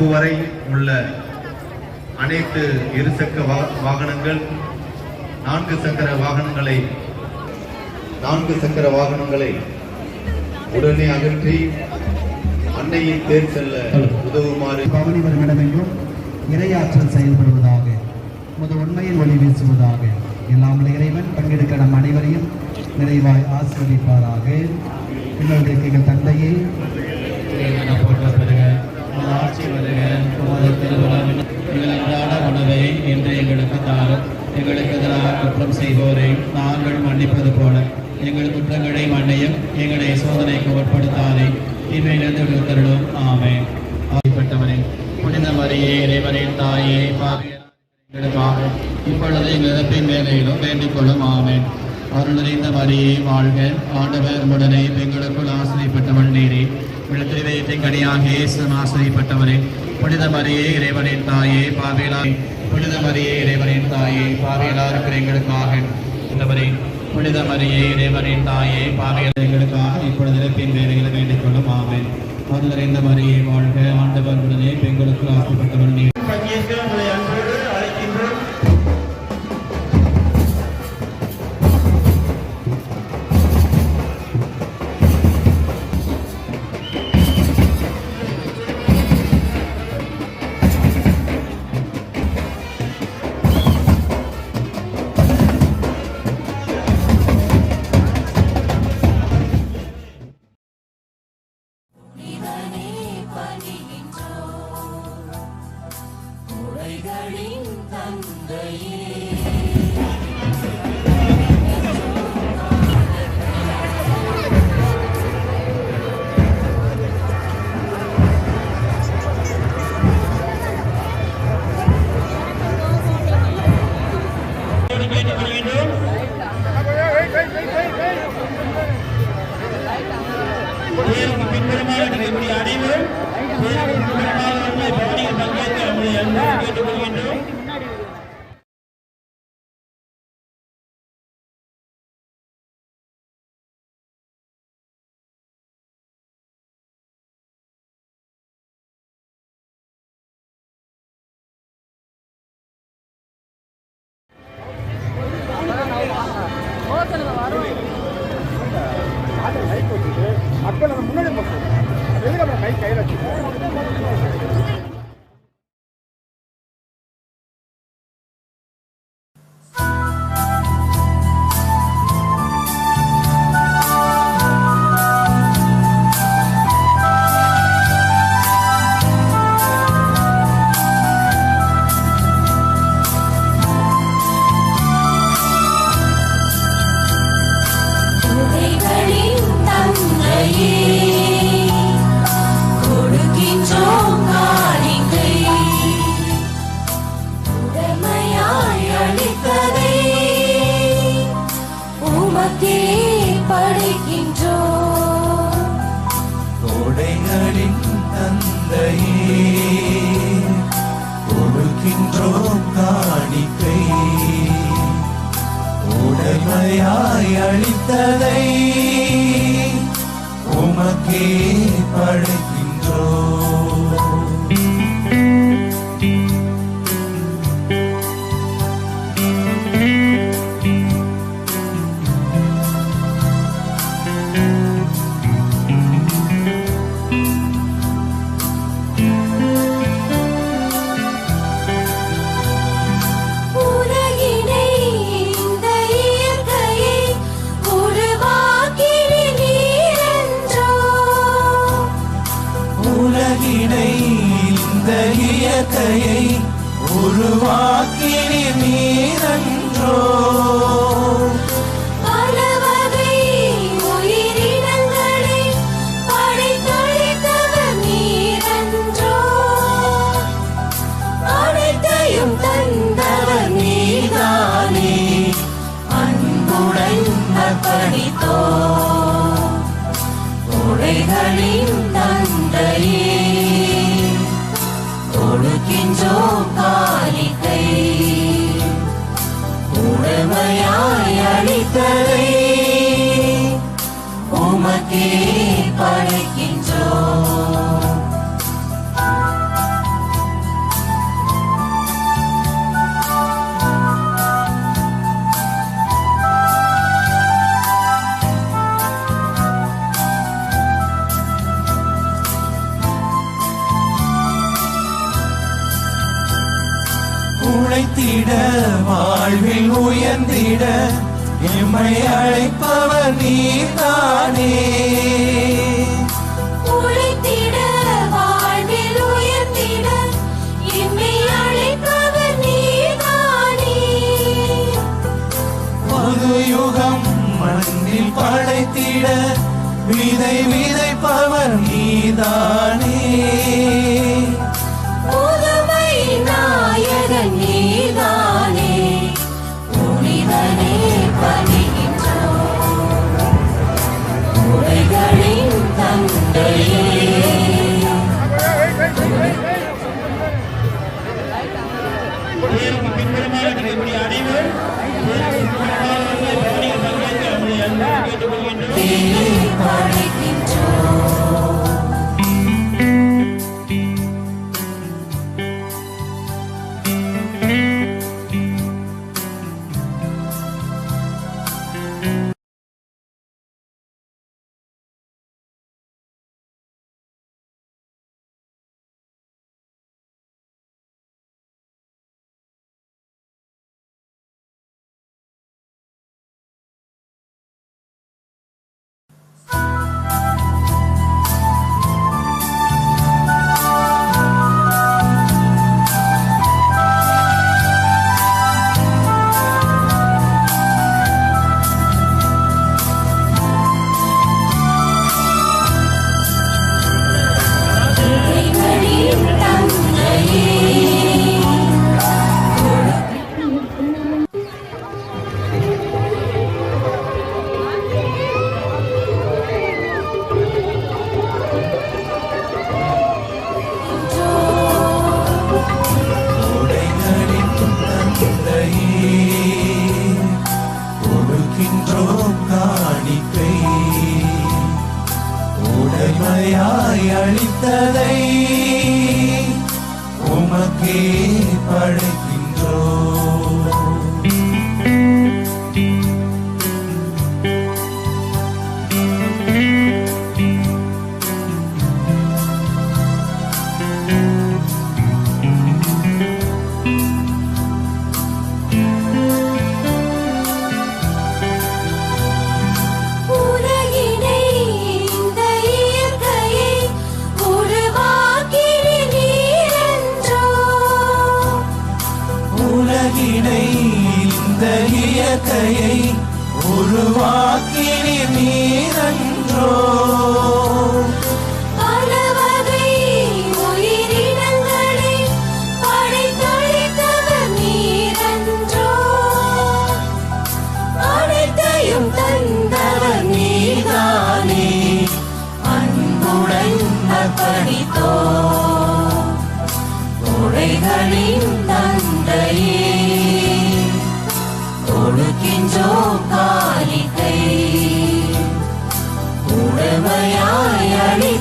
முகப்பு வரை உள்ள அனைத்து இருசக்கர வாகனங்கள் நான்கு சக்கர வாகனங்களை நான்கு சக்கர வாகனங்களை உடனே அகற்றி அன்னையின் தேர் செல்ல உதவுமாறு பவனி வருமிடமெங்கும் இரையாற்றல் செயல்படுவதாக முது உண்மையில் ஒளி வீசுவதாக எல்லாம் இறைவன் பங்கெடுக்க நம் அனைவரையும் நிறைவாய் ஆசிரியப்பாராக எங்களுடைய எங்கள் தந்தையை போற்றப்படுக ஆட்சி வருக உமது திருவிழாவின் எங்கள் அன்றாட உணவை இன்று எங்களுக்கு தாரும் எங்களுக்கு எதிராக குற்றம் செய்வோரை நாங்கள் மன்னிப்பது போல. எங்கள் குற்றங்களை மன்னியும் எங்களை சோதனைக்கு உட்படுத்தாதே தீமையிலிருந்து விடுத்தருளும் ஆமே ஆகிப்பட்டவனே புனித மரியே இறைவரின் தாயே பாவியர் இப்பொழுது எங்கள் இறப்பின் வேலையிலும் வேண்டிக் கொள்ளும். ஆமேன். அருள் மரியே வாழ்க. ஆண்டவர் உடனே பெங்களுக்குள் ஆசிரியப்பட்டவள் நீரே விழுத்திரையத்தின் கனியாக இயேசு ஆசிரியப்பட்டவரே. புனித மரியே இறைவனின் தாயே பாவேலா புனித மரியே இறைவனின் தாயே பாவேலா இருக்கிற எங்களுக்காக. புனித மரியே இறைவனின் தாயே பாவேலா எங்களுக்காக இப்பொழுது இறப்பின் வேலைகளை வேண்டிக் கொள்ளும். ஆவேன் அருளறிந்த மரியே வாழ்க. ஆண்டவர் உடனே பெங்களுக்குள் ஆசிரியப்பட்டவள் நீர் உரைகளின் தந்தையே. உரைகளின் உடைமையாய் அளித்ததை உமக்கே படைத்த ஜெயம் தந்தவர் நீதானே. அன்புடன் படித்தோ உடைகளின் தந்தையே. கொடுக்கின்றோ காலிகை உடமையாய் அளித்ததை. உமக்கே படைக்கின்ற விதைப்பவர் நீதானே.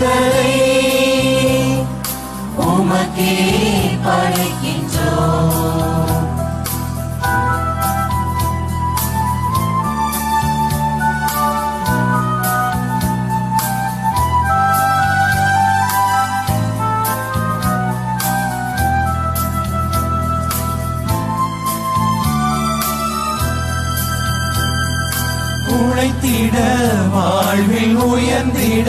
கர்த்தரை உமக்கே படைக்கின்றோம். உழைத்திட வாழ்வில் உயர்ந்திட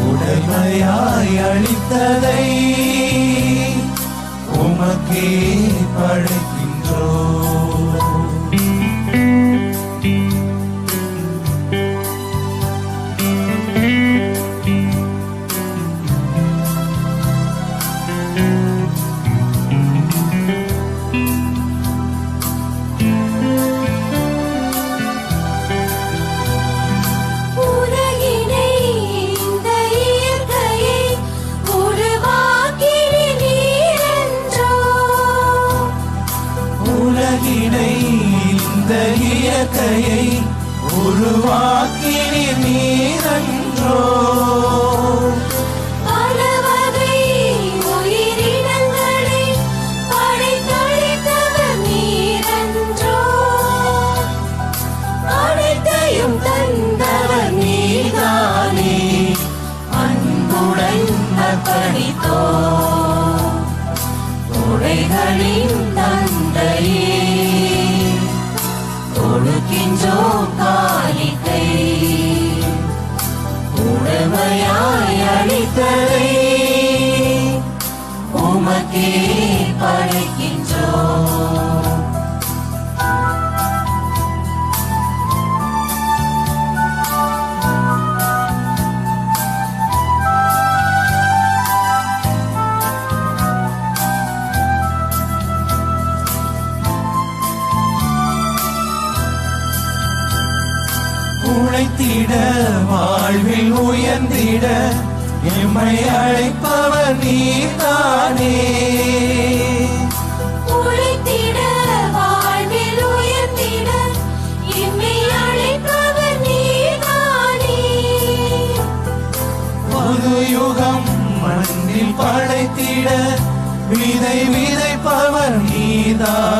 உடைமையாய் அளித்ததை உமக்கே படைத்த படைக்கின்றோம். உழைத்திட வாழ்வில் உயர்ந்திட எம்மை அழைப்பவர் நீதான் 다